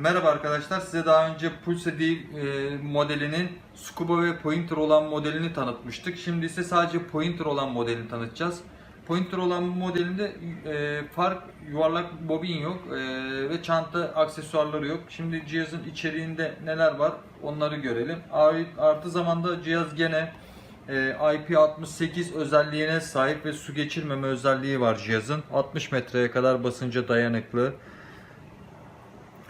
Merhaba arkadaşlar. Size daha önce Pulse D e, modelinin Scuba ve Pointer olan modelini tanıtmıştık. Şimdi ise sadece Pointer olan modelini tanıtacağız. Pointer olan modelinde e, fark yuvarlak bobin yok e, ve çanta aksesuarları yok. Şimdi cihazın içeriğinde neler var onları görelim. Art- Artı zamanda cihaz gene e, IP68 özelliğine sahip ve su geçirmeme özelliği var cihazın. 60 metreye kadar basınca dayanıklı.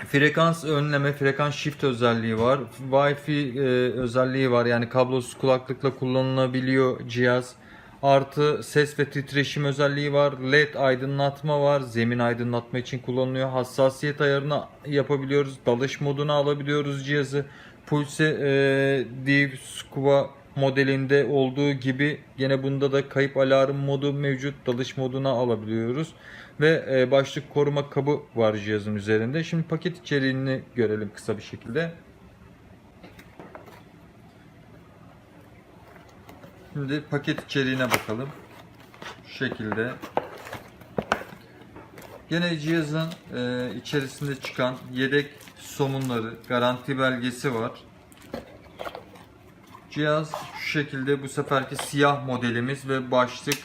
Frekans önleme, frekans shift özelliği var. Wi-Fi e, özelliği var. Yani kablosuz kulaklıkla kullanılabiliyor cihaz. Artı ses ve titreşim özelliği var. LED aydınlatma var. Zemin aydınlatma için kullanılıyor. Hassasiyet ayarını yapabiliyoruz. Dalış moduna alabiliyoruz cihazı. Pulse e, Deep Scuba modelinde olduğu gibi gene bunda da kayıp alarm modu mevcut. Dalış moduna alabiliyoruz. Ve e, başlık koruma kabı var cihazın üzerinde. Şimdi paket içeriğini görelim kısa bir şekilde. Şimdi paket içeriğine bakalım. Şu şekilde. Gene cihazın e, içerisinde çıkan yedek somunları, garanti belgesi var. Cihaz şu şekilde bu seferki siyah modelimiz ve başlık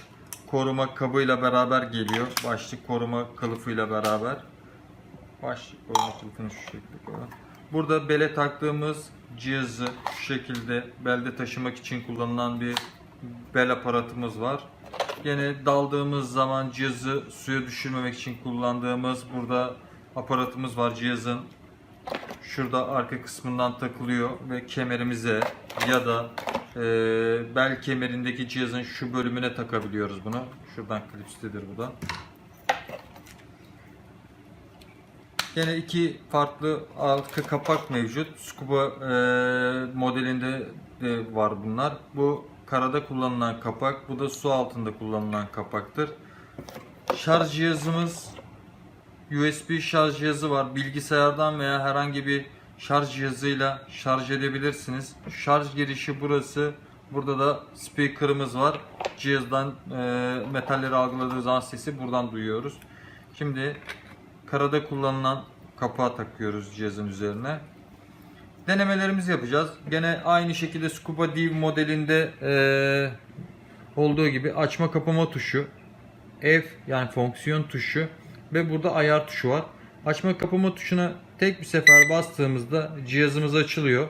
koruma kabıyla beraber geliyor. Başlık koruma kılıfıyla beraber. Başlık koruma kılıfını şu şekilde koyalım. Burada bele taktığımız cihazı şu şekilde belde taşımak için kullanılan bir bel aparatımız var. Yine daldığımız zaman cihazı suya düşürmemek için kullandığımız burada aparatımız var cihazın şurada arka kısmından takılıyor ve kemerimize ya da e, bel kemerindeki cihazın şu bölümüne takabiliyoruz bunu. Şuradan klipslidir bu da. Yine iki farklı arka kapak mevcut. Scuba e, modelinde de var bunlar. Bu karada kullanılan kapak, bu da su altında kullanılan kapaktır. Şarj cihazımız USB şarj cihazı var. Bilgisayardan veya herhangi bir şarj cihazıyla şarj edebilirsiniz. Şarj girişi burası. Burada da speaker'ımız var. Cihazdan e, metalleri algıladığı zaman sesi buradan duyuyoruz. Şimdi karada kullanılan kapağı takıyoruz cihazın üzerine. Denemelerimizi yapacağız. Gene aynı şekilde Scuba Dive modelinde e, olduğu gibi açma kapama tuşu, F yani fonksiyon tuşu ve burada ayar tuşu var. Açma kapama tuşuna tek bir sefer bastığımızda cihazımız açılıyor.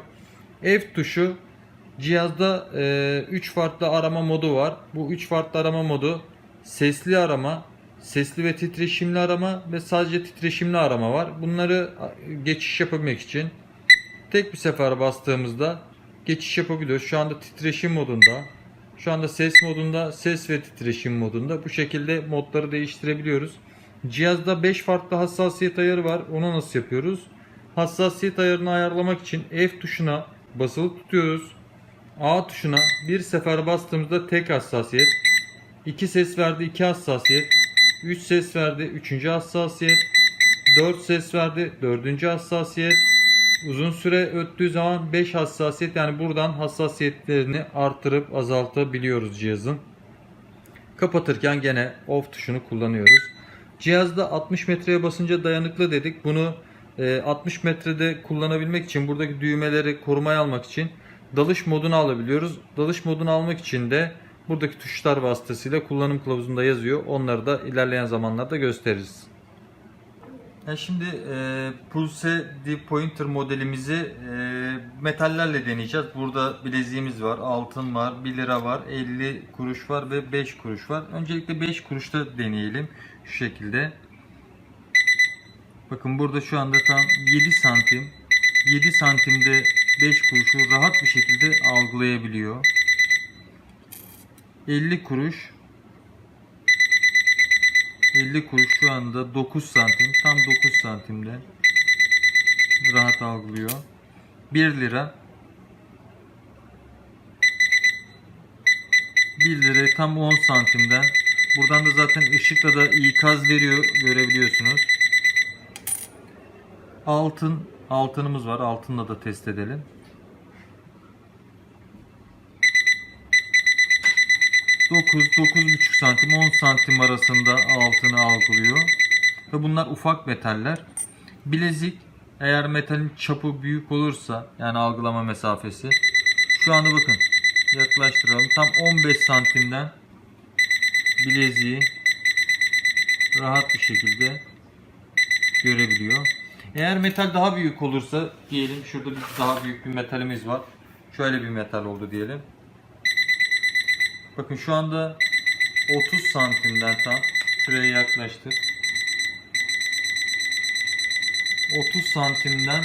F tuşu cihazda 3 farklı arama modu var. Bu 3 farklı arama modu sesli arama, sesli ve titreşimli arama ve sadece titreşimli arama var. Bunları geçiş yapabilmek için tek bir sefer bastığımızda geçiş yapabiliyoruz. Şu anda titreşim modunda, şu anda ses modunda, ses ve titreşim modunda bu şekilde modları değiştirebiliyoruz. Cihazda 5 farklı hassasiyet ayarı var. Onu nasıl yapıyoruz? Hassasiyet ayarını ayarlamak için F tuşuna basılı tutuyoruz. A tuşuna bir sefer bastığımızda tek hassasiyet. 2 ses verdi 2 hassasiyet. 3 ses verdi 3. hassasiyet. 4 ses verdi 4. hassasiyet. Uzun süre öttüğü zaman 5 hassasiyet yani buradan hassasiyetlerini artırıp azaltabiliyoruz cihazın. Kapatırken gene off tuşunu kullanıyoruz. Cihazda 60 metreye basınca dayanıklı dedik. Bunu e, 60 metrede kullanabilmek için buradaki düğmeleri korumaya almak için dalış modunu alabiliyoruz. Dalış modunu almak için de buradaki tuşlar vasıtasıyla kullanım kılavuzunda yazıyor. Onları da ilerleyen zamanlarda gösteririz. Yani şimdi e, Pulse Deep Pointer modelimizi e, metallerle deneyeceğiz. Burada bileziğimiz var, altın var, 1 lira var, 50 kuruş var ve 5 kuruş var. Öncelikle 5 kuruşta deneyelim şu şekilde. Bakın burada şu anda tam 7 santim. 7 santimde 5 kuruşu rahat bir şekilde algılayabiliyor. 50 kuruş 50 kuruş şu anda 9 santim. Tam 9 santimde. Rahat algılıyor. 1 lira. 1 lira tam 10 santimden. Buradan da zaten ışıkla da ikaz veriyor. Görebiliyorsunuz. Altın. Altınımız var. Altınla da test edelim. 9, 9,5 santim, 10 santim arasında altını algılıyor. Ve bunlar ufak metaller. Bilezik Eğer metalin çapı büyük olursa yani algılama mesafesi şu anda bakın yaklaştıralım. Tam 15 santimden bileziği rahat bir şekilde görebiliyor. Eğer metal daha büyük olursa diyelim şurada bir daha büyük bir metalimiz var. Şöyle bir metal oldu diyelim. Bakın şu anda 30 santimden tam şuraya yaklaştık. 30 santimden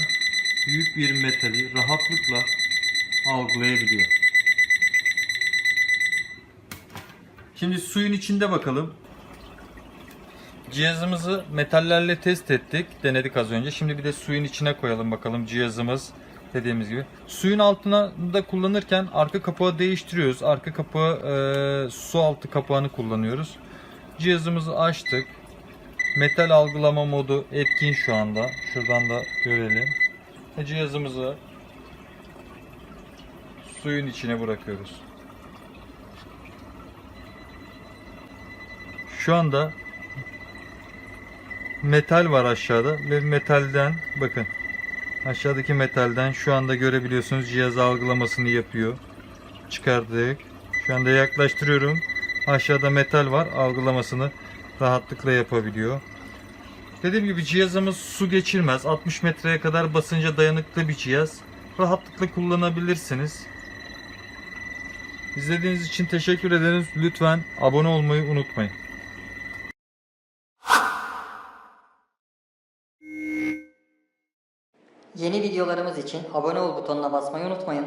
büyük bir metali rahatlıkla algılayabiliyor. Şimdi suyun içinde bakalım. Cihazımızı metallerle test ettik. Denedik az önce. Şimdi bir de suyun içine koyalım bakalım cihazımız dediğimiz gibi. Suyun altına da kullanırken arka kapağı değiştiriyoruz. Arka kapağı e, su altı kapağını kullanıyoruz. Cihazımızı açtık. Metal algılama modu etkin şu anda. Şuradan da görelim. Ve cihazımızı suyun içine bırakıyoruz. Şu anda metal var aşağıda ve metalden bakın aşağıdaki metalden şu anda görebiliyorsunuz cihaz algılamasını yapıyor. Çıkardık. Şu anda yaklaştırıyorum. Aşağıda metal var. Algılamasını rahatlıkla yapabiliyor. Dediğim gibi cihazımız su geçirmez. 60 metreye kadar basınca dayanıklı bir cihaz. Rahatlıkla kullanabilirsiniz. İzlediğiniz için teşekkür ederiz. Lütfen abone olmayı unutmayın. Yeni videolarımız için abone ol butonuna basmayı unutmayın.